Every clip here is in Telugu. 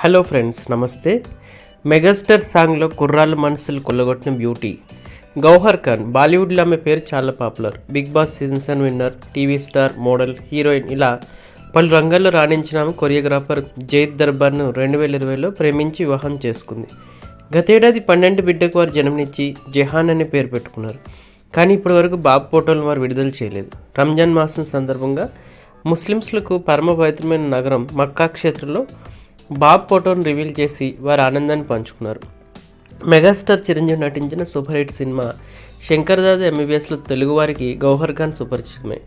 హలో ఫ్రెండ్స్ నమస్తే. మెగాస్టార్ సాంగ్లో కుర్రాళ్ళ మనసులు కొల్లగొట్టిన బ్యూటీ గౌహర్ ఖాన్ బాలీవుడ్లో ఆమె పేరు చాలా popular. Big Boss season seven winner TV star model heroine ఇలా పలు రంగాల్లో రాణించిన ఆమె కొరియోగ్రాఫర్ జైద్ దర్బార్ను రెండు వేల ఇరవైలో ప్రేమించి వివాహం చేసుకుంది. గతేడాది పన్నెండు బిడ్డకు వారు జన్మనిచ్చి జహాన్ అనే పేరు పెట్టుకున్నారు. కానీ ఇప్పటివరకు బాబు ఫోటోలను వారు విడుదల చేయలేదు. రంజాన్ మాసం సందర్భంగా ముస్లిమ్స్లకు పరమ పవిత్రమైన నగరం మక్కా క్షేత్రంలో బాబ్ ఫోటోను రివీల్ చేసి వారి ఆనందాన్ని పంచుకున్నారు. మెగాస్టార్ చిరంజీవి నటించిన సూపర్ హిట్ సినిమా శంకర్దాద ఎంబీబీఎస్లో తెలుగువారికి గౌహర్ ఖాన్ సుపరిచితమే.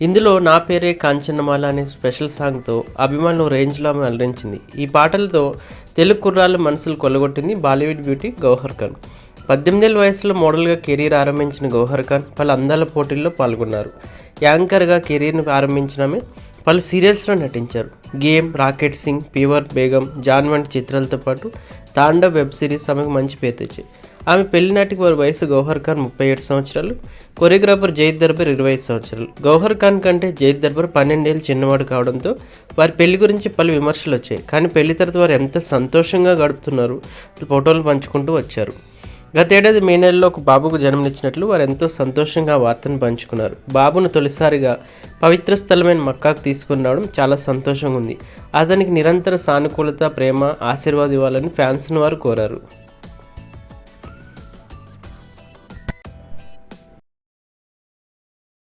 ఇందులో నా పేరే కాంచన్నమాల అనే స్పెషల్ సాంగ్తో అభిమానులు రేంజ్లో ఆమె అలరించింది. ఈ పాటలతో తెలుగు కుర్రాళ్ళ మనసులు కొల్లగొట్టింది బాలీవుడ్ బ్యూటీ గౌహర్ ఖాన్. పద్దెనిమిది ఏళ్ళ వయసులో మోడల్గా కెరీర్ ఆరంభించిన గౌహర్ ఖాన్ పలు అందాల పోటీల్లో పాల్గొన్నారు. యాంకర్గా కెరీర్ను ఆరంభించిన ఆమె పలు సీరియల్స్లో నటించారు. Game rocket Singh fever Begum Jaan వంటి చిత్రాలతో పాటు తాండవ్ వెబ్ సిరీస్ ఆమెకు మంచి పేరు తెచ్చాయి ఆమె పెళ్ళినాటికి వారి వయసు గౌహర్ ఖాన్ ముప్పై ఏడు సంవత్సరాలు కొరియోగ్రాఫర్ జైద్ దర్బార్ ఇరవై ఐదు సంవత్సరాలు. గౌహర్ ఖాన్ కంటే జైద్ దర్బార్ పన్నెండేళ్ళు చిన్నవాడు కావడంతో వారి పెళ్ళి గురించి పలు విమర్శలు వచ్చాయి. కానీ పెళ్ళి తర్వాత వారు ఎంత సంతోషంగా గడుపుతున్నారు ఫోటోలు పంచుకుంటూ వచ్చారు. గతేడాది మే నెలలో ఒక బాబుకు జన్మనిచ్చినట్లు వారు ఎంతో సంతోషంగా వార్తను పంచుకున్నారు. బాబును తొలిసారిగా పవిత్ర స్థలమైన మక్కాకు తీసుకుని రావడం చాలా సంతోషంగా ఉంది. అతనికి నిరంతర సానుకూలత ప్రేమ ఆశీర్వాదం ఇవ్వాలని ఫ్యాన్స్ను వారు కోరారు.